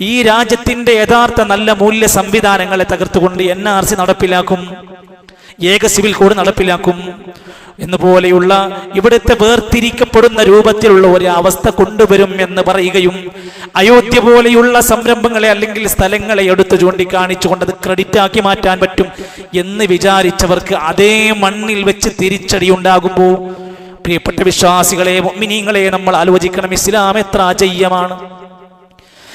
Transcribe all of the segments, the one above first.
ഈ രാജ്യത്തിന്റെ യഥാർത്ഥ നല്ല മൂല്യ സംവിധാനങ്ങളെ തകർത്തുകൊണ്ട് എൻ ആർ സി നടപ്പിലാക്കും ഏക സിവിൽ കോഡ് നടപ്പിലാക്കും എന്നുപോലെയുള്ള ഇവിടുത്തെ വേർതിരിക്കപ്പെടുന്ന രൂപത്തിലുള്ള ഒരു അവസ്ഥ കൊണ്ടുവരും എന്ന് പറയുകയും അയോധ്യ പോലെയുള്ള സംരംഭങ്ങളെ അല്ലെങ്കിൽ സ്ഥലങ്ങളെ എടുത്തു ചൂണ്ടിക്കാണിച്ചുകൊണ്ട് അത് ക്രെഡിറ്റ് ആക്കി മാറ്റാൻ പറ്റും എന്ന് വിചാരിച്ചവർക്ക് അതേ മണ്ണിൽ വെച്ച് തിരിച്ചടി ഉണ്ടാകുമ്പോൾ പ്രിയപ്പെട്ട വിശ്വാസികളെ മിനിങ്ങളെ നമ്മൾ ആലോചിക്കണം ഇസ്ലാം എത്ര അജയ്യമാണ്.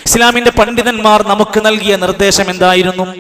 ഇസ്ലാമിന്റെ പണ്ഡിതന്മാർ നമുക്ക് നൽകിയ നിർദ്ദേശം എന്തായിരുന്നു?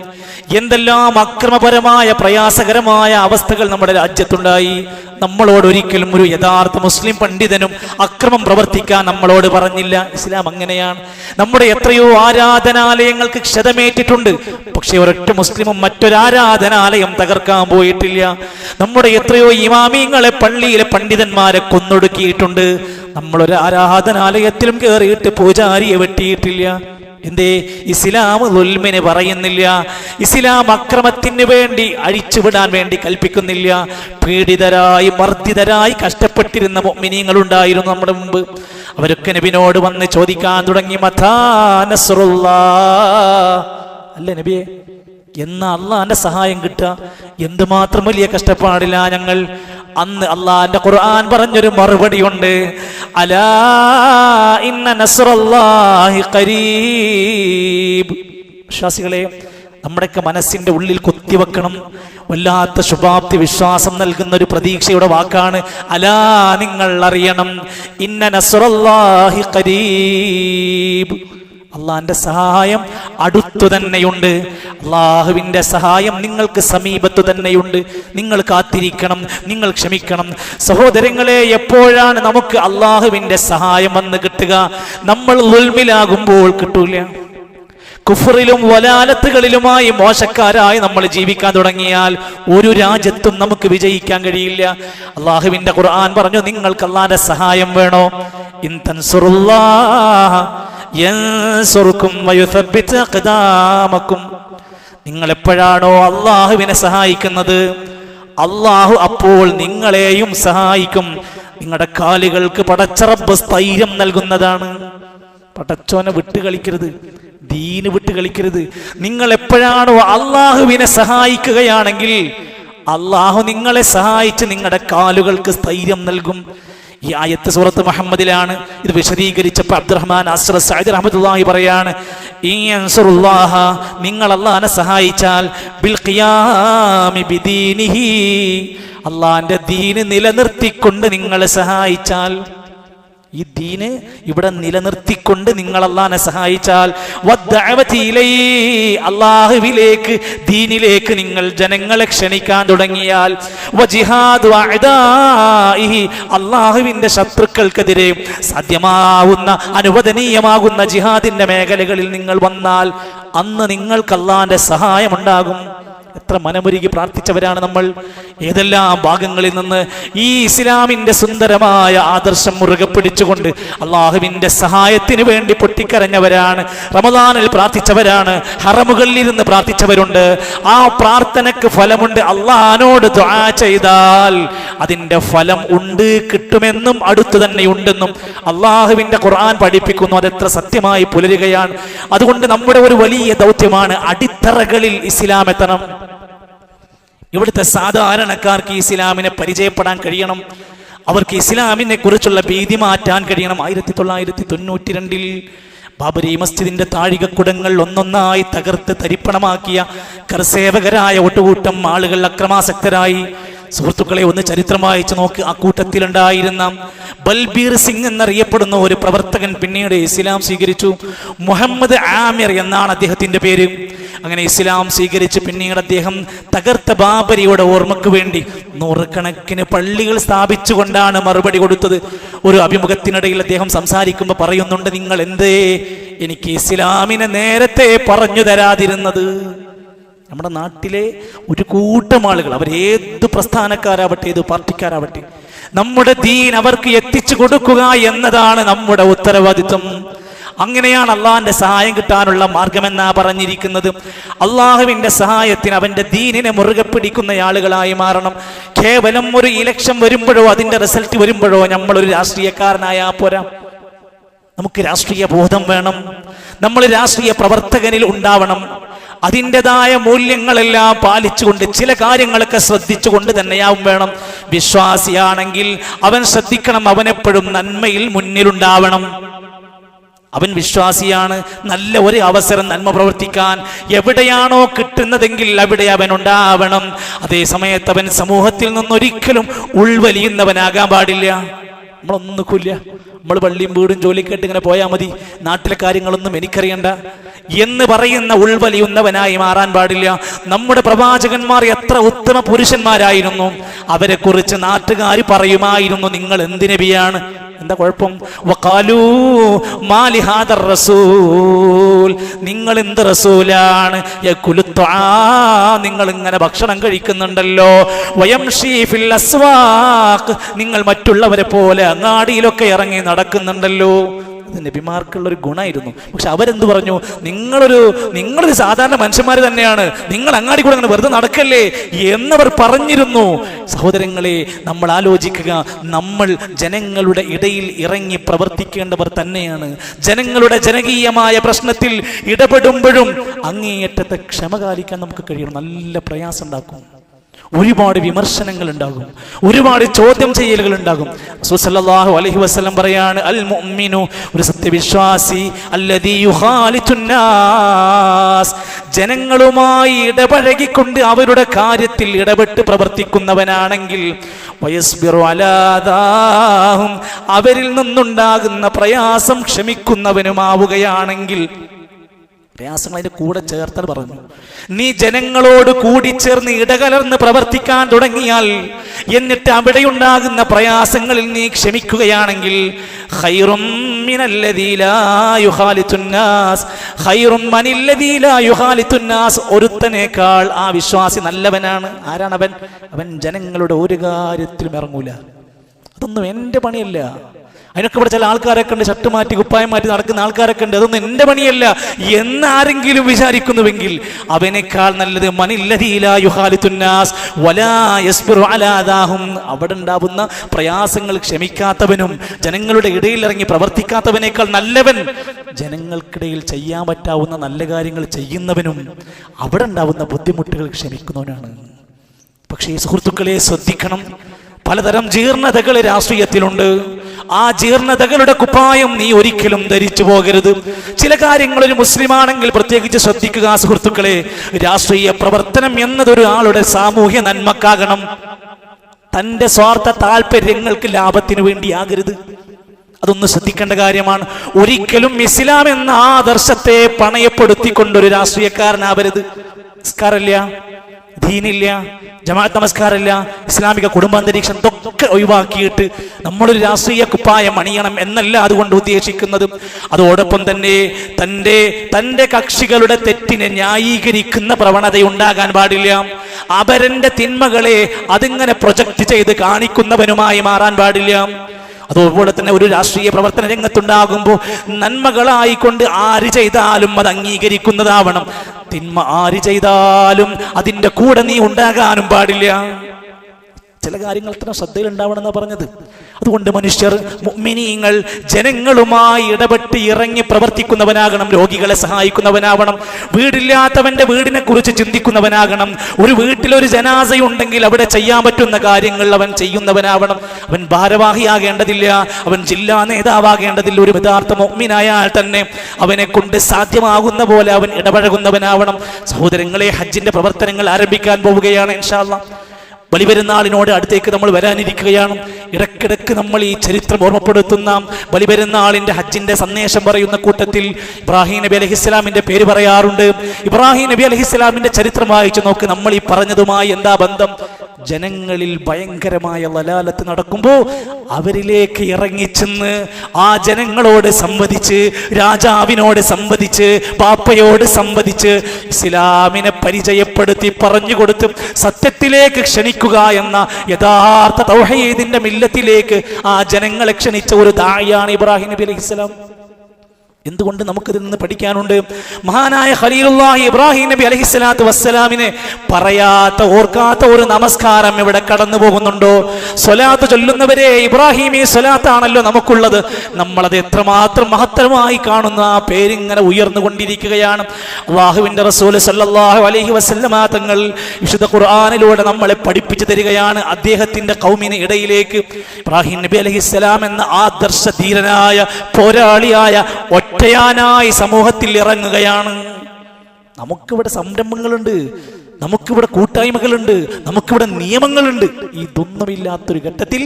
എന്തെല്ലാം അക്രമപരമായ പ്രയാസകരമായ അവസ്ഥകൾ നമ്മുടെ രാജ്യത്തുണ്ടായി? നമ്മളോട് ഒരിക്കലും ഒരു യഥാർത്ഥ മുസ്ലിം പണ്ഡിതനും അക്രമം പ്രവർത്തിക്കാൻ നമ്മളോട് പറഞ്ഞില്ല. ഇസ്ലാം അങ്ങനെയാണ്. നമ്മുടെ എത്രയോ ആരാധനാലയങ്ങൾക്ക് ക്ഷതമേറ്റിട്ടുണ്ട്. പക്ഷെ ഒരൊറ്റ മുസ്ലിമും മറ്റൊരാരാധനാലയം തകർക്കാൻ പോയിട്ടില്ല. നമ്മുടെ എത്രയോ ഇമാമിങ്ങളെ പള്ളിയിലെ പണ്ഡിതന്മാരെ കൊന്നൊടുക്കിയിട്ടുണ്ട്. നമ്മളൊരു ആരാധനാലയത്തിലും കയറിയിട്ട് പൂജാരിയെ വെട്ടിയിട്ടില്ല. എന്തേ? ഇസ്ലാം ഉൽമിന് പറയുന്നില്ല. ഇസ്ലാം അക്രമത്തിന് വേണ്ടി അഴിച്ചുവിടാൻ വേണ്ടി കൽപ്പിക്കുന്നില്ല. പീഡിതരായി മർദ്ദിതരായി കഷ്ടപ്പെട്ടിരുന്ന മിനിങ്ങളുണ്ടായിരുന്നു നമ്മുടെ മുമ്പ്. അവരൊക്കെ നബിനോട് വന്ന് ചോദിക്കാൻ തുടങ്ങി അല്ലേ നബിയെ? എന്നാ അള്ളാന്റെ സഹായം കിട്ടുക? എന്തുമാത്രം വലിയ കഷ്ടപ്പാടില്ല ഞങ്ങൾ. അന്ന് അള്ളാന്റെ ഖുർആൻ പറഞ്ഞൊരു മറുപടി ഉണ്ട് അലാ ഇന്ന വിശ്വാസികളെ നമ്മുടെയൊക്കെ മനസ്സിന്റെ ഉള്ളിൽ കുത്തിവെക്കണം വല്ലാത്ത ശുഭാപ്തി വിശ്വാസം നൽകുന്ന ഒരു പ്രതീക്ഷയുടെ വാക്കാണ് അലാ നിങ്ങൾ അറിയണം. ഇന്ന നസ്റല്ലാഹി ഖരീബ്. അള്ളാന്റെ സഹായം അടുത്തു തന്നെയുണ്ട്. അള്ളാഹുവിന്റെ സഹായം നിങ്ങൾക്ക് സമീപത്തു തന്നെയുണ്ട്. നിങ്ങൾ കാത്തിരിക്കണം നിങ്ങൾ ക്ഷമിക്കണം. സഹോദരങ്ങളെ എപ്പോഴാണ് നമുക്ക് അള്ളാഹുവിന്റെ സഹായം വന്ന് കിട്ടുക? നമ്മൾ ഉൾമിലാകുമ്പോൾ കിട്ടൂല. കുഫറിലും വലാലത്തുകളിലുമായി മോശക്കാരായി നമ്മൾ ജീവിക്കാൻ തുടങ്ങിയാൽ ഒരു രാജ്യത്തും നമുക്ക് വിജയിക്കാൻ കഴിയില്ല. അള്ളാഹുവിന്റെ ഖുർആൻ പറഞ്ഞു നിങ്ങൾക്ക് അള്ളാന്റെ സഹായം വേണോ? ഇൻ തൻസുറുല്ലാഹ അഖ്ദാമക്കും നിങ്ങൾ എപ്പോഴാണോ അള്ളാഹുവിനെ സഹായിക്കുന്നത്? അള്ളാഹു അപ്പോൾ നിങ്ങളെയും സഹായിക്കും. നിങ്ങളുടെ കാലുകൾക്ക് പടച്ചറബ് സ്ഥൈര്യം നൽകുന്നതാണ്. പടച്ചോനെ വിട്ട് കളിക്കരുത്. ദീന് വിട്ട് കളിക്കരുത്. നിങ്ങൾ എപ്പോഴാണോ അള്ളാഹുവിനെ സഹായിക്കുകയാണെങ്കിൽ അള്ളാഹു നിങ്ങളെ സഹായിച്ച് നിങ്ങളുടെ കാലുകൾക്ക് സ്ഥൈര്യം നൽകും. ഈ ആയത്ത് സൂറത്ത് മുഹമ്മദിലാണ്. ഇത് വിശദീകരിച്ചപ്പോൾ അബ്ദുറഹ്മാൻ അസ്ര സൈദ് റഹ്മത്തുള്ളാഹി പറയാണ് ഈ അൻസുറുല്ലാഹ നിങ്ങൾ അള്ളഹാനെ സഹായിച്ചാൽ ബിൽ ഖിയാമി ബിദീനിഹി. ദീന് നിലനിർത്തിക്കൊണ്ട് നിങ്ങളെ സഹായിച്ചാൽ. ഈ ദീന് ഇവിടെ നിലനിർത്തിക്കൊണ്ട് നിങ്ങൾ അള്ളാഹിനെ സഹായിച്ചാൽ അള്ളാഹുവിലേക്ക് ദീനിലേക്ക് നിങ്ങൾ ജനങ്ങളെ ക്ഷണിക്കാൻ തുടങ്ങിയാൽ അള്ളാഹുവിന്റെ ശത്രുക്കൾക്കെതിരെ സാധ്യമാവുന്ന അനുവദനീയമാകുന്ന ജിഹാദിന്റെ മേഖലകളിൽ നിങ്ങൾ വന്നാൽ അന്ന് നിങ്ങൾക്ക് അള്ളാന്റെ സഹായമുണ്ടാകും. എത്ര മനമുരുകി പ്രാർത്ഥിച്ചവരാണ് നമ്മൾ. ഏതെല്ലാം ഭാഗങ്ങളിൽ നിന്ന് ഈ ഇസ്ലാമിന്റെ സുന്ദരമായ ആദർശം മുറുകെ പിടിച്ചുകൊണ്ട് അള്ളാഹുവിന്റെ സഹായത്തിന് വേണ്ടി പൊട്ടിക്കരഞ്ഞവരാണ് റമദാനിൽ പ്രാർത്ഥിച്ചവരാണ് ഹറമുകളിൽ ഇരുന്ന് പ്രാർത്ഥിച്ചവരുണ്ട്. ആ പ്രാർത്ഥനക്ക് ഫലമുണ്ട് അള്ളഹാനോട് ദ്വാ ചെയ്താൽ അതിന്റെ ഫലം ഉണ്ട് കിട്ടുമെന്നും അടുത്തു തന്നെ ഉണ്ടെന്നും അള്ളാഹുവിന്റെ ഖുർആൻ പഠിപ്പിക്കുന്നു. അതെത്ര സത്യമായി പുലരുകയാണ്. അതുകൊണ്ട് നമ്മുടെ ഒരു വലിയ ദൗത്യമാണ് അടിത്തറകളിൽ ഇസ്ലാം എത്തണം. ഇവിടുത്തെ സാധാരണക്കാർക്ക് ഇസ്ലാമിനെ പരിചയപ്പെടാൻ കഴിയണം. അവർക്ക് ഇസ്ലാമിനെ കുറിച്ചുള്ള ഭീതി മാറ്റാൻ കഴിയണം. ആയിരത്തി തൊള്ളായിരത്തി തൊണ്ണൂറ്റി രണ്ടിൽ ബാബരി മസ്ജിദിന്റെ താഴികക്കുടങ്ങൾ ഒന്നൊന്നായി തകർത്ത് തരിപ്പണമാക്കിയ കർസേവകരായ ഒട്ടുകൂട്ടം ആളുകൾ അക്രമാസക്തരായി. സുഹൃത്തുക്കളെ ഒന്ന് ചരിത്രം വായിച്ചു നോക്കി. ആ കൂട്ടത്തിലുണ്ടായിരുന്ന ബൽബീർ സിംഗ് എന്നറിയപ്പെടുന്ന ഒരു പ്രവർത്തകൻ പിന്നീട് ഇസ്ലാം സ്വീകരിച്ചു. മുഹമ്മദ് ആമിർ എന്നാണ് അദ്ദേഹത്തിന്റെ പേര്. അങ്ങനെ ഇസ്ലാം സ്വീകരിച്ച് പിന്നീട് അദ്ദേഹം തകർത്ത ബാബരിയുടെ ഓർമ്മക്ക് വേണ്ടി നൂറുകണക്കിന് പള്ളികൾ സ്ഥാപിച്ചുകൊണ്ടാണ് മറുപടി കൊടുത്തത്. ഒരു അഭിമുഖത്തിനിടയിൽ അദ്ദേഹം സംസാരിക്കുമ്പോൾ പറയുന്നുണ്ട് നിങ്ങൾ എന്തേ എനിക്ക് ഇസ്ലാമിനെ നേരത്തെ പറഞ്ഞു തരാതിരുന്നത്? നമ്മുടെ നാട്ടിലെ ഒരു കൂട്ടം ആളുകൾ അവർ ഏത് പ്രസ്ഥാനക്കാരാവട്ടെ ഏത് പാർട്ടിക്കാരാവട്ടെ നമ്മുടെ ദീൻ അവർക്ക് എത്തിച്ചു കൊടുക്കുക എന്നതാണ് നമ്മുടെ ഉത്തരവാദിത്വം. അങ്ങനെയാണ് അള്ളാഹിന്റെ സഹായം കിട്ടാനുള്ള മാർഗമെന്നാ പറഞ്ഞിരിക്കുന്നത്. അള്ളാഹുവിന്റെ സഹായത്തിന് അവന്റെ ദീനിനെ മുറുകെ പിടിക്കുന്ന ആളുകളായി മാറണം. കേവലം ഒരു ഇലക്ഷൻ വരുമ്പോഴോ അതിന്റെ റിസൾട്ട് വരുമ്പോഴോ നമ്മൾ ഒരു രാഷ്ട്രീയക്കാരനായാ പോരാ. നമുക്ക് രാഷ്ട്രീയ ബോധം വേണം. നമ്മൾ രാഷ്ട്രീയ പ്രവർത്തകനിൽ ഉണ്ടാവണം. അതിന്റെതായ മൂല്യങ്ങളെല്ലാം പാലിച്ചുകൊണ്ട് ചില കാര്യങ്ങളൊക്കെ ശ്രദ്ധിച്ചുകൊണ്ട് തന്നെയാവും വേണം. വിശ്വാസിയാണെങ്കിൽ അവൻ ശ്രദ്ധിക്കണം അവനെപ്പോഴും നന്മയിൽ മുന്നിലുണ്ടാവണം. അവൻ വിശ്വാസിയാണ് നല്ല ഒരു അവസരം നന്മ പ്രവർത്തിക്കാൻ എവിടെയാണോ കിട്ടുന്നതെങ്കിൽ അവിടെ അവൻ ഉണ്ടാവണം. അതേ സമയത്ത് അവൻ സമൂഹത്തിൽ നിന്നൊരിക്കലും ഉൾവലിയുന്നവനാകാൻ പാടില്ല. നമ്മളൊന്നും കൊല്ല നമ്മൾ പള്ളിയും വീടും ജോലിക്കെട്ട് ഇങ്ങനെ പോയാൽ മതി. നാട്ടിലെ കാര്യങ്ങളൊന്നും എനിക്കറിയണ്ട. എന്ന് പറയുന്ന ഉൾവലിയുന്നവനായി മാറാൻ പാടില്ല. നമ്മുടെ പ്രവാചകന്മാർ എത്ര ഉത്തമ പുരുഷന്മാരായിരുന്നു. അവരെക്കുറിച്ച് നാട്ടുകാർ പറയുമായിരുന്നു നിങ്ങൾ എന്ത് എന്താ കുഴപ്പം? റസൂൽ. നിങ്ങൾ എന്ത് റസൂലാണ്. നിങ്ങൾ ഇങ്ങനെ ഭക്ഷണം കഴിക്കുന്നുണ്ടല്ലോ. നിങ്ങൾ മറ്റുള്ളവരെ പോലെ അങ്ങാടിയിലൊക്കെ ഇറങ്ങി നടക്കുന്നുണ്ടല്ലോ. നബിമാർക്കുള്ള ഒരു ഗുണമായിരുന്നു പക്ഷെ അവരെന്ത് പറഞ്ഞു? നിങ്ങളൊരു നിങ്ങളൊരു സാധാരണ മനുഷ്യന്മാർ തന്നെയാണ്. നിങ്ങൾ അങ്ങാടി കൂടെ അങ്ങനെ വെറുതെ നടക്കല്ലേ? എന്നവർ പറഞ്ഞിരുന്നു. സഹോദരങ്ങളെ നമ്മൾ ആലോചിക്കുക. നമ്മൾ ജനങ്ങളുടെ ഇടയിൽ ഇറങ്ങി പ്രവർത്തിക്കേണ്ടവർ തന്നെയാണ്. ജനങ്ങളുടെ ജനകീയമായ പ്രശ്നത്തിൽ ഇടപെടുമ്പോഴും അങ്ങേയറ്റത്തെ ക്ഷമ കാലിക്കാൻ നമുക്ക് കഴിയണം. നല്ല പ്രയാസം ഉണ്ടാക്കും. ഒരുപാട് വിമർശനങ്ങൾ ഉണ്ടാകും ഒരുപാട് ചോദ്യം ചെയ്യലുകൾ ഉണ്ടാകും സുസല്ലാഹു അലഹി വസ്ലം പറയാണ് അൽ മുഅ്മിനു ഒരു സത്യവിശ്വാസി ജനങ്ങളുമായി ഇടപഴകിക്കൊണ്ട് അവരുടെ കാര്യത്തിൽ ഇടപെട്ട് പ്രവർത്തിക്കുന്നവനാണെങ്കിൽ അവരിൽ നിന്നുണ്ടാകുന്ന പ്രയാസം ക്ഷമിക്കുന്നവനുമാവുകയാണെങ്കിൽ പ്രയാസങ്ങൾ അതിന്റെ കൂടെ ചേർത്തത് പറഞ്ഞു. നീ ജനങ്ങളോട് കൂടി ചേർന്ന് ഇടകലർന്ന് പ്രവർത്തിക്കാൻ തുടങ്ങിയാൽ എന്നിട്ട് അവിടെ ഉണ്ടാകുന്ന പ്രയാസങ്ങളിൽ നീ ക്ഷമിക്കുകയാണെങ്കിൽ. ഒരുത്തനേക്കാൾ ആ വിശ്വാസി നല്ലവനാണ്. ആരാണ് അവൻ അവൻ ജനങ്ങളുടെ ഒരു കാര്യത്തിലും ഇറങ്ങൂല. അതൊന്നും എന്റെ പണിയല്ല. അതിനൊക്കെ ഇവിടെ ചില ആൾക്കാരൊക്കെ ഉണ്ട് ഷർട്ട് മാറ്റി കുപ്പായം മാറ്റി നടക്കുന്ന ആൾക്കാരൊക്കെ ഉണ്ട്. അതൊന്നും എന്റെ പണിയല്ല. എന്നാരെങ്കിലും വിചാരിക്കുന്നുവെങ്കിൽ അവനേക്കാൾ നല്ലത് മനില്ലതീലാ യുഹാലിത്തുന്നാസ് വലാ യസ്ബിറു അലാ ദാഹും. അവിടെ ഉണ്ടാവുന്ന പ്രയാസങ്ങൾ ക്ഷമിക്കാത്തവനും ജനങ്ങളുടെ ഇടയിൽ ഇറങ്ങി പ്രവർത്തിക്കാത്തവനേക്കാൾ നല്ലവൻ ജനങ്ങൾക്കിടയിൽ ചെയ്യാൻ പറ്റാവുന്ന നല്ല കാര്യങ്ങൾ ചെയ്യുന്നവനും അവിടെ ഉണ്ടാവുന്ന ബുദ്ധിമുട്ടുകൾ ക്ഷമിക്കുന്നവനാണ്. പക്ഷേ സുഹൃത്തുക്കളെ ശ്രദ്ധിക്കണം. പലതരം ജീർണതകൾ രാഷ്ട്രീയത്തിലുണ്ട്. ആ ജീർണതകളുടെ കുപ്പായം നീ ഒരിക്കലും ധരിച്ചു പോകരുത്. ചില കാര്യങ്ങൾ ഒരു മുസ്ലിമാണെങ്കിൽ പ്രത്യേകിച്ച് ശ്രദ്ധിക്കുക സുഹൃത്തുക്കളെ. രാഷ്ട്രീയ പ്രവർത്തനം എന്നതൊരു ആളുടെ സാമൂഹ്യ നന്മക്കാകണം. തന്റെ സ്വാർത്ഥ താല്പര്യങ്ങൾക്ക് ലാഭത്തിന് വേണ്ടിയാകരുത്. അതൊന്ന് ശ്രദ്ധിക്കേണ്ട കാര്യമാണ്. ഒരിക്കലും ഇസ്ലാം എന്ന ആദർശത്തെ പണയപ്പെടുത്തിക്കൊണ്ടൊരു രാഷ്ട്രീയക്കാരനാവരുത്. നിസ്കാരമില്ല. ദീനില്ല ജമാഅത്ത് നമസ്കാരമില്ല ഇസ്ലാമിക കുടുംബാന്തരീക്ഷം ഇതൊക്കെ ഒഴിവാക്കിയിട്ട് നമ്മളൊരു രാഷ്ട്രീയ കുപ്പായം അണിയണം എന്നല്ല അതുകൊണ്ട് ഉദ്ദേശിക്കുന്നത്. അതോടൊപ്പം തന്നെ തന്റെ തന്റെ കക്ഷികളുടെ തെറ്റിനെ ന്യായീകരിക്കുന്ന പ്രവണത ഉണ്ടാകാൻ പാടില്ല. അവരന്റെ തിന്മകളെ അതിങ്ങനെ പ്രൊജക്റ്റ് ചെയ്ത് കാണിക്കുന്നവനുമായി മാറാൻ പാടില്ല. അതുപോലെ തന്നെ ഒരു രാഷ്ട്രീയ പ്രവർത്തന രംഗത്തുണ്ടാകുമ്പോൾ നന്മകളായിക്കൊണ്ട് ആര് ചെയ്താലും അത് അംഗീകരിക്കുന്നതാവണം. തിന്മ ആര് ചെയ്താലും അതിന്റെ കൂടെ നീ ഉണ്ടാകാനും പാടില്ല. ചില കാര്യങ്ങൾ ഇത്ര എന്നാ പറഞ്ഞത്. അതുകൊണ്ട് മനുഷ്യർ മുഅ്മിനീങ്ങൾ ജനങ്ങളുമായി ഇടപെട്ട് ഇറങ്ങി പ്രവർത്തിക്കുന്നവനാകണം രോഗികളെ സഹായിക്കുന്നവനാവണം വീടില്ലാത്തവന്റെ വീടിനെ കുറിച്ച് ചിന്തിക്കുന്നവനാകണം ഒരു വീട്ടിലൊരു ജനാസയുണ്ടെങ്കിൽ അവിടെ ചെയ്യാൻ പറ്റുന്ന കാര്യങ്ങൾ അവൻ ചെയ്യുന്നവനാവണം. അവൻ ഭാരവാഹിയാകേണ്ടതില്ല അവൻ ജില്ലാ നേതാവാകേണ്ടതില്ല ഒരു യഥാർത്ഥ മുഅ്മിനായാൽ തന്നെ അവനെ കൊണ്ട് സാധ്യമാകുന്ന പോലെ അവൻ ഇടപഴകുന്നവനാവണം. സഹോദരങ്ങളെ ഹജ്ജിന്റെ പ്രവർത്തനങ്ങൾ ആരംഭിക്കാൻ പോവുകയാണ് ഇൻഷാല്ലാ ബലിപെരുന്നാളിനോട് അടുത്തേക്ക് നമ്മൾ വരാനിരിക്കുകയാണ്. ഇടക്കിടക്ക് നമ്മൾ ഈ ചരിത്രം ഓർമ്മപ്പെടുത്തുന്ന ബലിപെരുന്നാളിന്റെ ഹജ്ജിന്റെ സന്ദേശം പറയുന്ന കൂട്ടത്തിൽ ഇബ്രാഹിം നബി അലഹിസ്ലാമിന്റെ പേര് പറയാറുണ്ട്. ഇബ്രാഹിം നബി അലഹിസ്ലാമിന്റെ ചരിത്രം വായിച്ചു നോക്ക്. നമ്മൾ ഈ പറഞ്ഞതുമായി എന്താ ബന്ധം? ജനങ്ങളിൽ ഭയങ്കരമായ ലലാലത്ത് നടക്കുമ്പോൾ അവരിലേക്ക് ഇറങ്ങിച്ചെന്ന് ആ ജനങ്ങളോട് സംവദിച്ച് രാജാവിനോട് സംവദിച്ച് പാപ്പയോട് സംവദിച്ച് ഇസ്ലാമിനെ പരിചയപ്പെടുത്തി പറഞ്ഞു കൊടുത്ത് സത്യത്തിലേക്ക് ക്ഷണിക്കുക എന്ന യഥാർത്ഥ തൗഹീദിന്റെ മില്ലത്തിലേക്ക് ആ ജനങ്ങളെ ക്ഷണിച്ച ഒരു ദായിയാണ് ഇബ്രാഹിം നബി അലൈഹി ഇസ്ലാം എന്തുകൊണ്ട് നമുക്കിതിൽ നിന്ന് പഠിക്കാനുണ്ട്? മഹാനായ ഖലീലുല്ലാഹി ഇബ്രാഹിം നബി അലഹിസ്ലാത്തു വസ്സലാമിനെ പറയാത്ത ഓർക്കാത്ത ഒരു നമസ്കാരം ഇവിടെ കടന്നു പോകുന്നുണ്ടോ സ്വലാത്ത് ചൊല്ലുന്നവരെ ഇബ്രാഹിമി സ്വലാത്താണല്ലോ നമുക്കുള്ളത്. നമ്മളത് എത്രമാത്രം മഹത്തരമായി കാണുന്ന ആ പേരിങ്ങനെ ഉയർന്നുകൊണ്ടിരിക്കുകയാണ്. അള്ളാഹുവിന്റെ റസൂൽ സല്ലാഹു അലഹി വസല്ലമ തങ്ങൾ വിശുദ്ധ ഖുർആാനിലൂടെ നമ്മളെ പഠിപ്പിച്ചു തരികയാണ് അദ്ദേഹത്തിന്റെ കൗമിന് ഇടയിലേക്ക്. ഇബ്രാഹിം നബി അലഹിസ്സലാം എന്ന ആദർശ ധീരനായ പോരാളിയായ ഒറ്റയാനായി സമൂഹത്തിൽ ഇറങ്ങുകയാണ്. നമുക്കിവിടെ സംരംഭങ്ങളുണ്ട്. നമുക്കിവിടെ കൂട്ടായ്മകളുണ്ട് നമുക്കിവിടെ നിയമങ്ങളുണ്ട്. ഇതൊന്നുമില്ലാത്തൊരു ഘട്ടത്തിൽ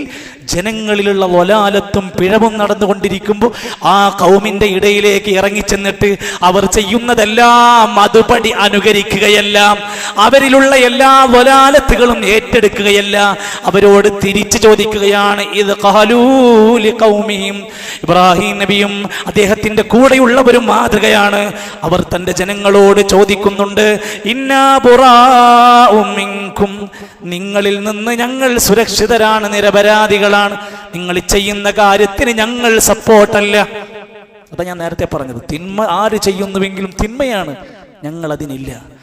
ജനങ്ങളിലുള്ള വലാലത്തും പിഴവും നടന്നുകൊണ്ടിരിക്കുമ്പോൾ ആ കൗമിന്റെ ഇടയിലേക്ക് ഇറങ്ങിച്ചെന്നിട്ട് അവർ ചെയ്യുന്നതെല്ലാം അതുപടി അനുകരിക്കുകയല്ല അവരിലുള്ള എല്ലാ വലാലത്തുകളും ഏറ്റെടുക്കുകയല്ല അവരോട് തിരിച്ചു ചോദിക്കുകയാണ് ഇത് ഖൗമിഹിം ഇബ്രാഹിം നബിയും അദ്ദേഹത്തിന്റെ കൂടെയുള്ളവരും മാതൃകയാണ്. അവർ തന്റെ ജനങ്ങളോട് ചോദിക്കുന്നുണ്ട് ഇന്നാ ബുറാഉം മിൻകും നിങ്ങളിൽ നിന്ന് ഞങ്ങൾ സുരക്ഷിതരാണ് നിരപരാധികളാണ്. നിങ്ങൾ ചെയ്യുന്ന കാര്യത്തിന് ഞങ്ങൾ സപ്പോർട്ടല്ല. അതാ ഞാൻ നേരത്തെ പറഞ്ഞത്. തിന്മ ആര് ചെയ്യുന്നുവെങ്കിലും തിന്മയാണ്. ഞങ്ങൾ അതിനില്ല.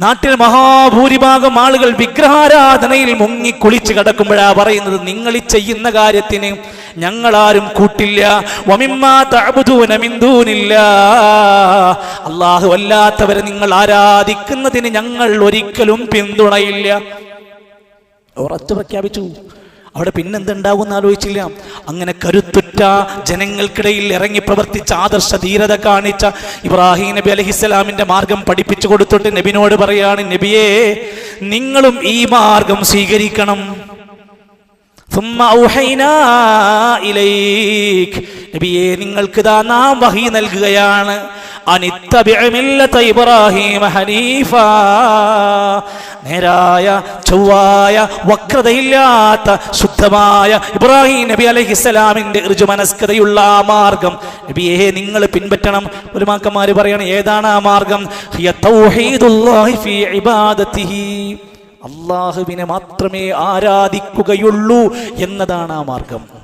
നാട്ടിൽ മഹാഭൂരിഭാഗം ആളുകൾ വിഗ്രഹാരാധനയിൽ മുങ്ങി കുളിച്ച് കിടക്കുമ്പോഴാ പറയുന്നത് നിങ്ങൾ ചെയ്യുന്ന കാര്യത്തിന് ഞങ്ങളാരും കൂട്ടില്ല. അള്ളാഹു അല്ലാത്തവരെ നിങ്ങൾ ആരാധിക്കുന്നതിന് ഞങ്ങൾ ഒരിക്കലും പിന്തുണയില്ല. ഉറച്ചു പ്രഖ്യാപിച്ചു. അവിടെ പിന്നെന്തുണ്ടാകുമെന്ന് ആലോചിച്ചില്ല. അങ്ങനെ കരുത്തുറ്റ ജനങ്ങൾക്കിടയിൽ ഇറങ്ങി പ്രവർത്തിച്ച ആദർശ ധീരത കാണിച്ച ഇബ്രാഹിം നബി അലഹിസ്സലാമിന്റെ മാർഗം പഠിപ്പിച്ചു കൊടുത്തിട്ട് നബിനോട് പറയാണ് നബിയേ നിങ്ങളും ഈ മാർഗം സ്വീകരിക്കണം. നബിയെ നിങ്ങൾക്ക് ഇതാ നാം വഹി നൽകുകയാണ്. ഇബ്രാഹിം ഹനീഫ. നേരായ ചൊവ്വായ വക്രതയില്ലാത്ത ശുദ്ധമായ ഇബ്രാഹിം നബി അലൈഹിസ്സലാമിന്റെ ഋജുമനസ്കതയുള്ള ആ മാർഗം. നബിയെ നിങ്ങൾ പിൻപറ്റണം. ഒരു മാക്കന്മാര് പറയണം ഏതാണ് ആ മാർഗം? അള്ളാഹുവിനെ മാത്രമേ ആരാധിക്കുകയുള്ളൂ എന്നതാണ് ആ മാർഗം.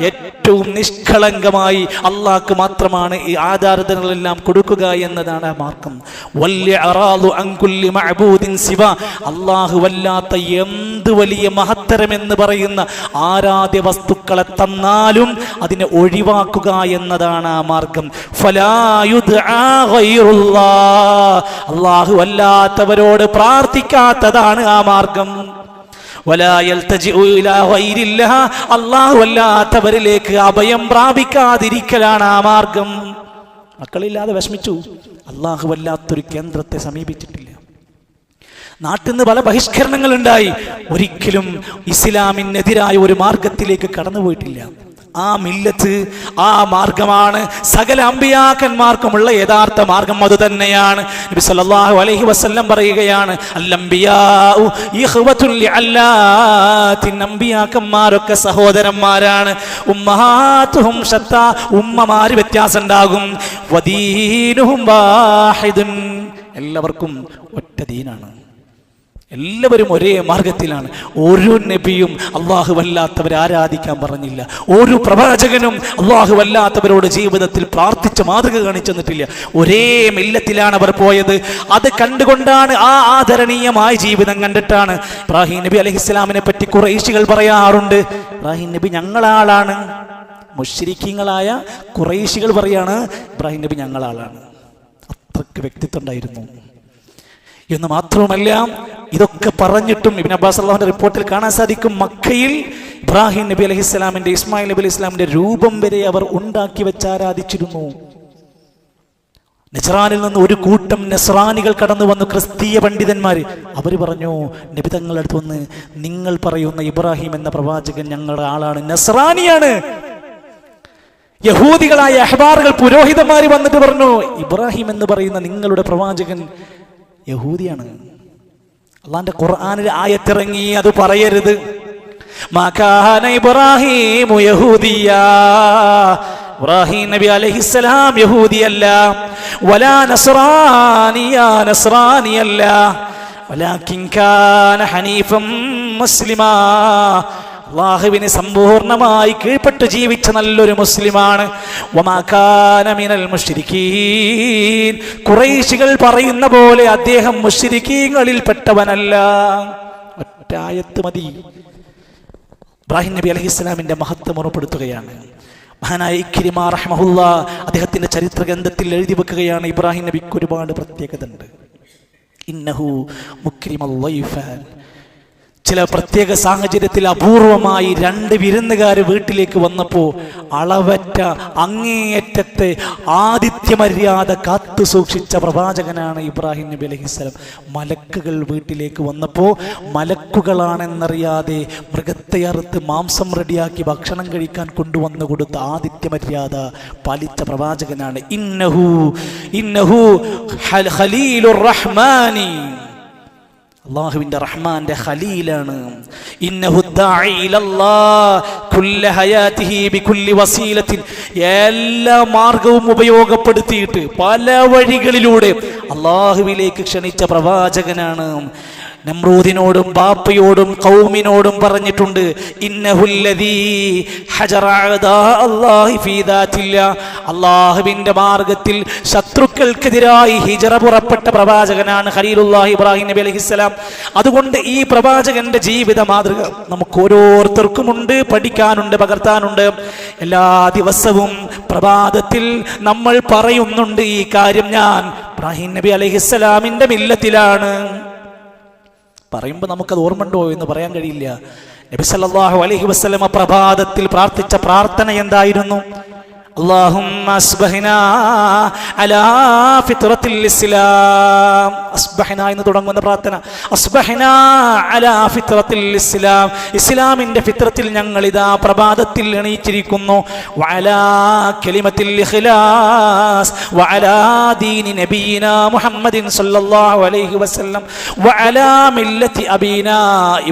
ഏറ്റവും നിഷ്കളങ്കമായി അള്ളാഹ്ക്ക് മാത്രമാണ് ഈ ആരാധനകളെല്ലാം കൊടുക്കുക എന്നതാണ് ആ മാർഗം. സിവ. അല്ലാഹുവല്ലാത്ത എന്ത് വലിയ മഹത്തരമെന്ന് പറയുന്ന ആരാധ്യ വസ്തുക്കളെ തന്നാലും അതിനെ ഒഴിവാക്കുക എന്നതാണ് ആ മാർഗം. അള്ളാഹു അല്ലാത്തവരോട് പ്രാർത്ഥിക്കാത്തതാണ് ആ മാർഗം. അല്ലാത്തവരിലേക്ക് അഭയം പ്രാപിക്കാതിരിക്കലാണ് ആ മാർഗം. മക്കളില്ലാതെ വിഷമിച്ചു. അള്ളാഹുവല്ലാത്തൊരു കേന്ദ്രത്തെ സമീപിച്ചിട്ടില്ല. നാട്ടിൽ നിന്ന് പല ബഹിഷ്കരണങ്ങൾ ഉണ്ടായി ഒരിക്കലും ഇസ്ലാമിനെതിരായ ഒരു മാർഗത്തിലേക്ക് കടന്നുപോയിട്ടില്ല. ആ മില്ലത്ത് ആ മാർഗമാണ്. സകല അമ്പിയാക്കന്മാർക്കുമുള്ള യഥാർത്ഥ മാർഗം അത് തന്നെയാണ്. നബി സല്ലല്ലാഹു അലൈഹി വസല്ലം പറയുകയാണ് അല്ലംബിയാഉ അമ്പിയാക്കന്മാരൊക്കെ സഹോദരന്മാരാണ്. ഉമ്മഹാത്തുഹും ഷത്ത ഉമ്മമാര് വ്യത്യാസം ഉണ്ടാകും വാഹിദുൻ. എല്ലാവർക്കും ഒറ്റ ദീനാണ്. എല്ലാവരും ഒരേ മാർഗത്തിലാണ്. ഒരു നബിയും അള്ളാഹു വല്ലാത്തവരെ ആരാധിക്കാൻ പറഞ്ഞില്ല. ഒരു പ്രവാചകനും അള്ളാഹു വല്ലാത്തവരോട് ജീവിതത്തിൽ പ്രാർത്ഥിച്ച മാതൃക കാണിച്ചു തന്നിട്ടില്ല. ഒരേ മില്ലത്തിലാണ് അവർ പോയത്. അത് കണ്ടുകൊണ്ടാണ് ആ ആദരണീയമായ ജീവിതം കണ്ടിട്ടാണ് ഇബ്രാഹിം നബി അലഹിസ്ലാമിനെ പറ്റി കുറേശികൾ പറയാറുണ്ട്. ഇബ്രാഹിം നബി ഞങ്ങളാളാണ്. മുഷരിക്കങ്ങളായ കുറേശികൾ പറയാണ് ഇബ്രാഹിം നബി ഞങ്ങളാളാണ്. അത്രയ്ക്ക് വ്യക്തിത്വം ഉണ്ടായിരുന്നു. എന്ന് മാത്രവുമല്ല ഇതൊക്കെ പറഞ്ഞിട്ടും ഇബിൻ അബ്ബാസ് അള്ളാഹുന്റെ റിപ്പോർട്ടിൽ കാണാൻ സാധിക്കും. മക്കയിൽ ഇബ്രാഹിം നബി അലഹി ഇസ്ലാമിന്റെ ഇസ്മായിൽ നബി അലൈഹി ഇസ്ലാമിന്റെ രൂപം വരെ അവർ ഉണ്ടാക്കി വെച്ച് ആരാധിച്ചിരുന്നു. നെസ്രാനിൽ നിന്ന് ഒരു കൂട്ടം നെസ്രാനികൾ കടന്നു വന്നു ക്രിസ്തീയ പണ്ഡിതന്മാർ. അവർ പറഞ്ഞു നബി തങ്ങളുടെ അടുത്ത് വന്ന് നിങ്ങൾ പറയുന്ന ഇബ്രാഹിം എന്ന പ്രവാചകൻ ഞങ്ങളുടെ ആളാണ് നെസ്രാനിയാണ്. യഹൂദികളായ അഹ്ബാറുകൾ പുരോഹിതന്മാർ വന്നിട്ട് പറഞ്ഞു ഇബ്രാഹിം എന്ന് പറയുന്ന നിങ്ങളുടെ പ്രവാചകൻ യഹൂദിയാണ്. അള്ളാന്റെ ഖുർആനിൽ ആയത്തിറങ്ങി അത് പറയരുത് മകാന ഇബ്രാഹിമു യഹൂദിയാ ഇബ്രാഹിം നബി അലൈഹിസ്സലാം യഹൂദിയല്ല വലാ നസ്രാനിയ നസ്രാനിയല്ല ولكن كان حنيفا مسلما അള്ളാഹുവിന് സമ്പൂർണമായി കീഴ്പ്പെട്ട് ജീവിച്ച നല്ലൊരു മുസ്ലിമാണ്. വമാകാന മിനൽ മുശ്രിക്കീൻ കുറേശികൾ പറയുന്ന പോലെ അദ്ദേഹം മുഷിരിക്കീങ്ങളിൽ പെട്ടവനല്ല ഒറ്റായത്ത് മതി. ഇബ്രാഹിം നബി അലഹി ഇസ്ലാമിന്റെ മഹത്വം ഉറപ്പെടുത്തുകയാണ്. മഹാനായ ഇക്കിരിമാ റഹ്മഹുല്ല അദ്ദേഹത്തിന്റെ ചരിത്ര ഗ്രന്ഥത്തിൽ എഴുതി വെക്കുകയാണ് ഇബ്രാഹിം നബിക്ക് ഒരുപാട് പ്രത്യേകത ഉണ്ട് ഇന്നഹു മുക്രിമൽ ചില പ്രത്യേക സാഹചര്യത്തിൽ അപൂർവമായി രണ്ട് വിരുന്നുകാർ വീട്ടിലേക്ക് വന്നപ്പോൾ അളവറ്റ അങ്ങേയറ്റത്തെ ആദിത്യമര്യാദ കാത്തു സൂക്ഷിച്ച പ്രവാചകനാണ് ഇബ്രാഹിം നബി അലഹിസ്സലാം മലക്കുകൾ വീട്ടിലേക്ക് വന്നപ്പോൾ മലക്കുകളാണെന്നറിയാതെ മൃഗത്തെ അറുത്ത് മാംസം റെഡിയാക്കി ഭക്ഷണം കഴിക്കാൻ കൊണ്ടുവന്നു കൊടുത്ത ആദിത്യമര്യാദ പാലിച്ച പ്രവാചകനാണ്. ഇന്നഹു ഇന്നഹു ഖലീലുർ റഹ്മാനി അള്ളാഹുവിന്റെ റഹ്മാന്റെ ഖലീലാണ്. എല്ലാ മാർഗവും ഉപയോഗപ്പെടുത്തിയിട്ട് പല വഴികളിലൂടെ അള്ളാഹുവിലേക്ക് ക്ഷണിച്ച പ്രവാചകനാണ് നമ്രൂദിനോടും ബാപ്പയോടും കൗമിനോടും പറഞ്ഞിട്ടുണ്ട് അള്ളാഹുവിന്റെ മാർഗത്തിൽ ശത്രുക്കൾക്കെതിരായി ഹിജറ പുറപ്പെട്ട പ്രവാചകനാണ് ഖലീലുല്ലാഹി ഇബ്രാഹിം നബി അലൈഹിസ്സലാം അതുകൊണ്ട് ഈ പ്രവാചകന്റെ ജീവിത മാതൃക നമുക്ക് ഓരോരുത്തർക്കുമുണ്ട് പഠിക്കാനുണ്ട് പകർത്താനുണ്ട്. എല്ലാ ദിവസവും പ്രഭാതത്തിൽ നമ്മൾ പറയുന്നുണ്ട് ഈ കാര്യം ഞാൻ ഇബ്രാഹിം നബി അലഹിസ്സലാമിന്റെ മില്ലത്തിലാണ്. പറയുമ്പോൾ നമുക്കത് ഓർമ്മണ്ടോ എന്ന് പറയാൻ കഴിയില്ല. നബി സല്ലല്ലാഹു അലൈഹി വസല്ലമ പ്രഭാതത്തിൽ പ്രാർത്ഥിച്ച പ്രാർത്ഥന എന്തായിരുന്നു? اللهم أصبحنا على فطرة الإسلام أصبحنا എന്ന് തുടങ്ങുന്ന പ്രാർത്ഥന أصبحنا على فطرة الإسلام ഇസ്ലാമിന്റെ ഫിത്രത്തിൽ ഞങ്ങൾ ഇതാ പ്രഭാതത്തിൽ എണീച്ചിരിക്കുന്നു وعلى كلمة الإخلاص وعلى دين نبينا محمد صلى الله عليه وسلم وعلى ملة أبينا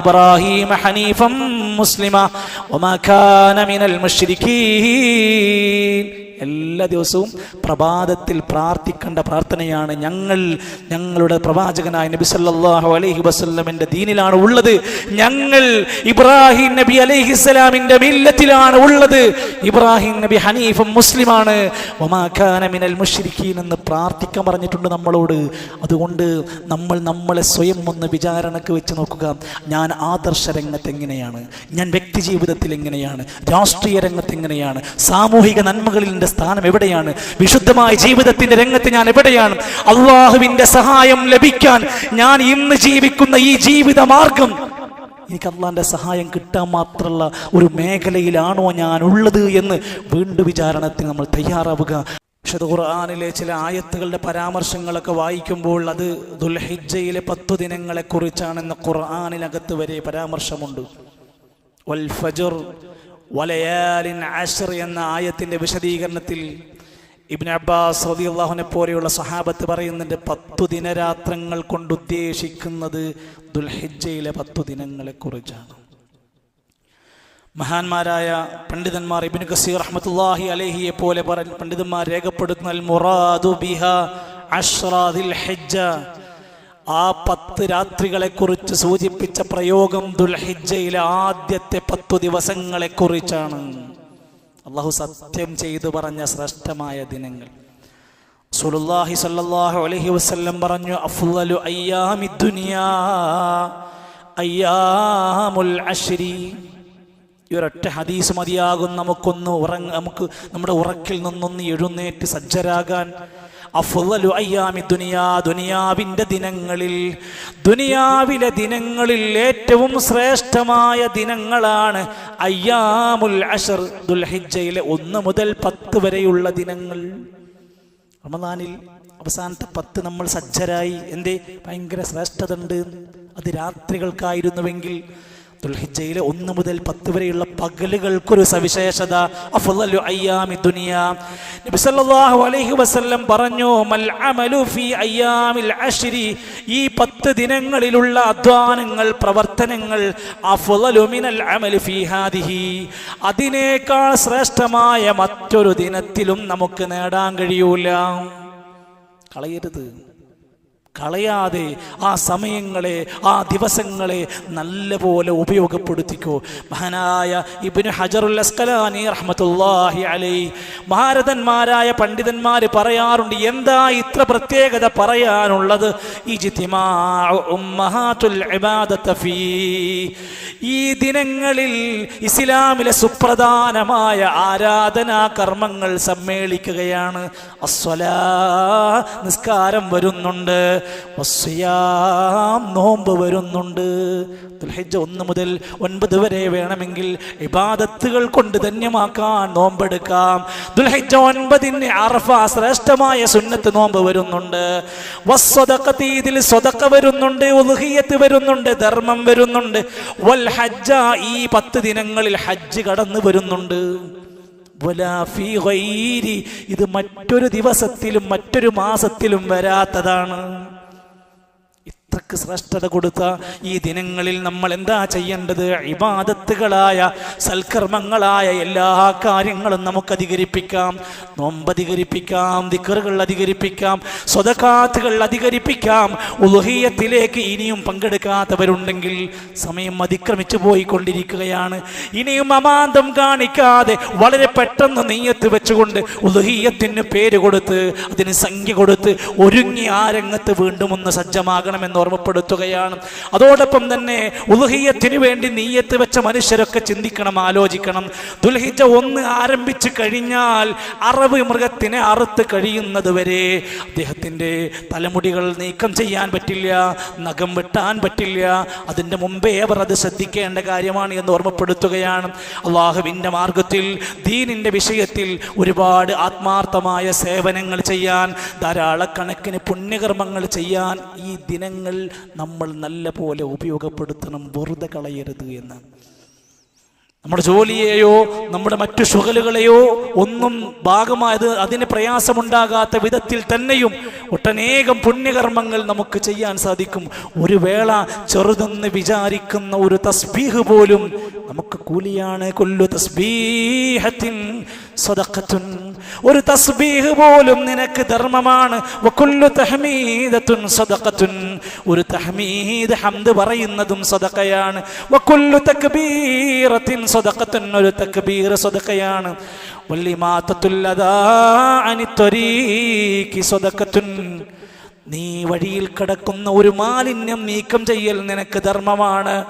إبراهيم حنيفا مسلما وما كان من المشركين എല്ലാ ദിവസവും പ്രഭാതത്തിൽ പ്രാർത്ഥിക്കേണ്ട പ്രാർത്ഥനയാണ് ഞങ്ങൾ ഞങ്ങളുടെ പ്രവാചകനായ നബി സല്ലാഹു അലൈഹി വസല്ലമിന്റെ ദീനിലാണ് ഉള്ളത്. ഞങ്ങൾ ഇബ്രാഹിം നബി അലൈഹിസ്സലാമിന്റെ മില്ലത്തിലാണ് ഉള്ളത്. ഇബ്രാഹിം നബി ഹനീഫും മുസ്ലിമാണ്. ഒമാഖാനമിനൽ മുശ്രിക്കീൻ എന്ന് പ്രാർത്ഥിക്കാൻ പറഞ്ഞിട്ടുണ്ട് നമ്മളോട്. അതുകൊണ്ട് നമ്മൾ നമ്മളെ സ്വയം ഒന്ന് വിചാരണക്ക് വെച്ച് നോക്കുക. ഞാൻ ആദർശ രംഗത്ത് എങ്ങനെയാണ്? ഞാൻ വ്യക്തി ജീവിതത്തിൽ എങ്ങനെയാണ്? രാഷ്ട്രീയ രംഗത്ത് എങ്ങനെയാണ്? സാമൂഹിക നന്മകളിൽ എന്റെ സ്ഥാനം എവിടെയാണ്? വിശുദ്ധമായ ജീവിതത്തിന്റെ രംഗത്ത് ഞാൻ എവിടെയാണ്? അള്ളാഹുവിന്റെ സഹായം ലഭിക്കാൻ ഞാൻ ഇന്ന് ജീവിക്കുന്ന ഈ ജീവിത മാർഗം എനിക്ക് അള്ളാന്റെ സഹായം കിട്ടാൻ മാത്രമുള്ള ഒരു മേഖലയിലാണോ ഞാൻ ഉള്ളത് എന്ന് വീണ്ടും വിചാരണത്തിന് നമ്മൾ തയ്യാറാവുക. വിശുദ്ധ ഖുർആാനിലെ ചില ആയത്തുകളുടെ പരാമർശങ്ങളൊക്കെ വായിക്കുമ്പോൾ അത് ദുൽഹിജയിലെ പത്തു ദിനങ്ങളെ കുറിച്ചാണെന്ന ഖുർആാനിനകത്ത് വരെ പരാമർശമുണ്ട്. വൽ ഫജർ വലയാലിൻ അഷർ എന്ന ആയത്തിന്റെ വിശദീകരണത്തിൽ ഇബിൻ അബ്ബാസ് അള്ളാഹുനെ പോലെയുള്ള സഹാബത്ത് പറയുന്നുണ്ട് പത്തു ദിനരാത്രങ്ങൾ കൊണ്ട് ഉദ്ദേശിക്കുന്നത് ദുൽഹിജയിലെ പത്തു ദിനങ്ങളെ കുറിച്ചാണ്. മഹാന്മാരായ പണ്ഡിതന്മാർ ഇബിൻ കസീർ അഹമ്മദ്ാഹി അലേഹിയെ പോലെ പണ്ഡിതന്മാർ രേഖപ്പെടുത്തുന്ന ആ പത്ത് രാത്രികളെ കുറിച്ച് സൂചിപ്പിച്ച പ്രയോഗം ദുൽഹിജയിലെ ആദ്യത്തെ പത്തു ദിവസങ്ങളെ കുറിച്ചാണ് അള്ളാഹു സത്യം ചെയ്തു പറഞ്ഞ ശ്രേഷ്ഠമായ ദിനങ്ങൾ. സുലുല്ലാഹി സല്ലാഹു അലൈഹി വസല്ലം പറഞ്ഞു അഫ്ലു അയ്യാമി ദുനിയാ ഈ ഒരൊറ്റ ഹദീസ് മതിയാകും നമുക്കൊന്ന് ഉറങ്ങ നമുക്ക് നമ്മുടെ ഉറക്കിൽ നിന്നൊന്ന് എഴുന്നേറ്റ് സജ്ജരാകാൻ അഫ്ളലു അയ്യാമി ദുനിയാ ദുനിയാവിന്റെ ദിനങ്ങളിൽ. ദുനിയാവിലെ ദിനങ്ങളിൽ ഏറ്റവും ശ്രേഷ്ഠമായ ദിനങ്ങളാണ് അയ്യാമുൽ അഷർ ദുൽഹിജയിലെ ഒന്ന് മുതൽ പത്ത് വരെയുള്ള ദിനങ്ങൾ. റമദാനിൽ അവസാനത്തെ പത്ത് നമ്മൾ സജ്ജരായി. എന്തേ? ഭയങ്കര ശ്രേഷ്ഠത ഉണ്ട് അത് രാത്രികൾക്കായിരുന്നുവെങ്കിൽ ദുൽഹിജ്ജയിലെ ഒന്ന് മുതൽ പത്ത് വരെയുള്ള പകലുകൾക്കൊരു സവിശേഷത. നബി സല്ലല്ലാഹു അലൈഹി വസല്ലം പറഞ്ഞു മൽ അമലു ഈ പത്ത് ദിനങ്ങളിലുള്ള അധ്വാനങ്ങൾ പ്രവർത്തനങ്ങൾ മിനൽ ഹാദിഹി. അതിനേക്കാൾ ശ്രേഷ്ഠമായ മറ്റൊരു ദിനത്തിലും നമുക്ക് നേടാൻ കഴിയൂല. കളയരുത്. കളയാതെ ആ സമയങ്ങളെ ആ ദിവസങ്ങളെ നല്ലപോലെ ഉപയോഗപ്പെടുത്തിക്കോ. മഹാനായ ഇബിന് ഹജറുൽ അസ്കലാനി റഹ്മത്തുള്ളാഹി അലൈ ഭാരതന്മാരായ പണ്ഡിതന്മാർ പറയാറുണ്ട് എന്താ ഇത്ര പ്രത്യേകത പറയാനുള്ളത്? ഈ ദിനങ്ങളിൽ ഇസ്ലാമിലെ സുപ്രധാനമായ ആരാധനാ കർമ്മങ്ങൾ സമ്മേളിക്കുകയാണ്. അസ്വലാ നിസ്കാരം വരുന്നുണ്ട്. നോമ്പ് വരുന്നുണ്ട്. ദുൽഹിജ്ജ ഒന്ന് മുതൽ ഒൻപത് വരെ വേണമെങ്കിൽ ഇബാദത്തുകൾ കൊണ്ട് ധന്യമാക്കാൻ നോമ്പെടുക്കാം. ദുൽഹിജ്ജ ഒൻപതിന് അറഫ ശ്രേഷ്ഠമായ സുന്നത്ത് നോമ്പ് വരുന്നുണ്ട്. ഇതിൽ സ്വതക്ക വരുന്നുണ്ട് ഉൽഹിയത്ത് വരുന്നുണ്ട് ധർമ്മം വരുന്നുണ്ട്. വൽ ഹജ്ജ ഈ പത്ത് ദിനങ്ങളിൽ ഹജ്ജ് കടന്നു വരുന്നുണ്ട്. ഇത് മറ്റൊരു ദിവസത്തിലും മറ്റൊരു മാസത്തിലും വരാത്തതാണ്. ഇത്രക്ക് ശ്രേഷ്ഠത കൊടുത്ത ഈ ദിനങ്ങളിൽ നമ്മൾ എന്താ ചെയ്യേണ്ടത്? ഇബാദത്തുകളായ സൽക്കർമ്മങ്ങളായ എല്ലാ കാര്യങ്ങളും നമുക്ക് അധികരിപ്പിക്കാം. നോമ്പ് അധികരിപ്പിക്കാം ദിക്കറുകൾ അധികരിപ്പിക്കാം സ്വതക്കാത്തുകൾ അധികരിപ്പിക്കാം. ഉലഹീയത്തിലേക്ക് ഇനിയും പങ്കെടുക്കാത്തവരുണ്ടെങ്കിൽ സമയം അതിക്രമിച്ചു പോയിക്കൊണ്ടിരിക്കുകയാണ്. ഇനിയും അമാന്തം കാണിക്കാതെ വളരെ പെട്ടെന്ന് നെയ്യത്ത് വെച്ചുകൊണ്ട് ഉലഹീയത്തിന് പേര് കൊടുത്ത് അതിന് സംഖ്യ കൊടുത്ത് ഒരുങ്ങി ആ രംഗത്ത് വീണ്ടും ഒന്ന് സജ്ജമാകണമെന്ന് ഓർമ്മപ്പെടുത്തുകയാണ്. അതോടൊപ്പം തന്നെ ഉലുഹിയത്തിന് വേണ്ടി നീയത്ത് വെച്ച മനുഷ്യരൊക്കെ ചിന്തിക്കണം ആലോചിക്കണം. ദുൽഹിജ ഒന്ന് ആരംഭിച്ചു കഴിഞ്ഞാൽ അറവ് മൃഗത്തിനെ അറുത്ത് കഴിയുന്നത് വരെ അദ്ദേഹത്തിന്റെ തലമുടികൾ നീക്കം ചെയ്യാൻ പറ്റില്ല നഖം വെട്ടാൻ പറ്റില്ല. അതിന്റെ മുമ്പേ അവർ അത് ശ്രദ്ധിക്കേണ്ട കാര്യമാണ് എന്ന് ഓർമ്മപ്പെടുത്തുകയാണ്. അള്ളാഹുവിന്റെ മാർഗത്തിൽ ദീനിന്റെ വിഷയത്തിൽ ഒരുപാട് ആത്മാർത്ഥമായ സേവനങ്ങൾ ചെയ്യാൻ ധാരാളക്കണക്കിന് പുണ്യകർമ്മങ്ങൾ ചെയ്യാൻ ഈ ദിനങ്ങൾ നമ്മൾ നല്ല പോലെ ഉപയോഗപ്പെടുത്തണം വെറുതെ കളയരുത് എന്ന്. നമ്മുടെ ജോലിയെയോ നമ്മുടെ മറ്റു ശുകലുകളെയോ ഒന്നും ഭാഗമായത് അതിന് പ്രയാസമുണ്ടാകാത്ത വിധത്തിൽ തന്നെയും ഒട്ടനേകം പുണ്യകർമ്മങ്ങൾ നമുക്ക് ചെയ്യാൻ സാധിക്കും. ഒരു വേള ചെറുതെന്ന് വിചാരിക്കുന്ന ഒരു തസ്ബീഹ് പോലും നമുക്ക് കൂലിയാണ്. കൊല്ലു തസ്ബീഹത്തിൻ സ്വതക്കത്തുൻ ഒരു തസ്ബീഹ് പോലും നിനക്ക് ധർമ്മമാണ്. ഒരു തഹ്മീദ് ഹംദ് പറയുന്നതും സദഖതുൻ ഒരു തക്ബീർ സദഖതുൻ നീ വഴിയിൽ കിടക്കുന്ന ഒരു മാലിന്യം നീക്കം ചെയ്യൽ നിനക്ക് ധർമ്മമാണ്.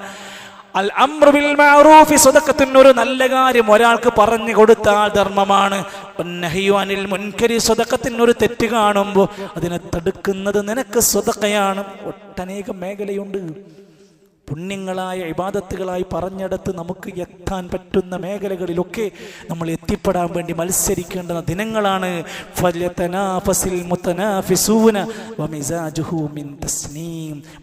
ഒരു നല്ല കാര്യം ഒരാൾക്ക് പറഞ്ഞു കൊടുത്താൽ ധർമ്മമാണ്. അനിൽ മുൻകരി സ്വതക്കത്തിന് ഒരു തെറ്റ് കാണുമ്പോൾ അതിനെ തടുക്കുന്നത് നിനക്ക് സ്വതക്കയാണ് ഒട്ടനേകം മേഖലയുണ്ട്. പുണ്യങ്ങളായ ഇബാദത്തുകളായി പറഞ്ഞെടുത്ത് നമുക്ക് എത്താൻ പറ്റുന്ന മേഖലകളിലൊക്കെ നമ്മൾ എത്തിപ്പെടാൻ വേണ്ടി മത്സരിക്കേണ്ട ദിനങ്ങളാണ്.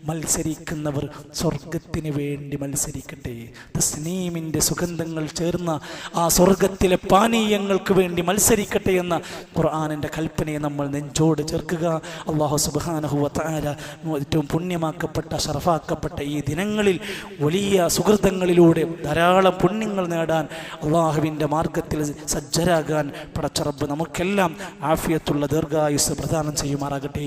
മത്സരിക്കുന്നവർ സ്വർഗത്തിന് വേണ്ടി മത്സരിക്കട്ടെ. തസ്നീമിന്റെ സുഗന്ധങ്ങൾ ചേർന്ന ആ സ്വർഗത്തിലെ പാനീയങ്ങൾക്ക് വേണ്ടി മത്സരിക്കട്ടെ എന്ന ഖുർആാനിന്റെ കൽപ്പനയെ നമ്മൾ നെഞ്ചോട് ചേർക്കുക. അള്ളാഹു സുബാനഹുവ താര ഏറ്റവും പുണ്യമാക്കപ്പെട്ട ഷറഫാക്കപ്പെട്ട ഈ ദിനങ്ങളിൽ വലിയ സുഹൃതങ്ങളിലൂടെ ധാരാളം പുണ്യങ്ങൾ നേടാൻ അള്ളാഹുവിന്റെ മാർഗത്തിൽ സജ്ജരാകാൻ പടച്ചറബ് നമുക്കെല്ലാം ആഫിയത്തുള്ള ദീർഘായുസ് പ്രദാനം ചെയ്യുമാറാകട്ടെ.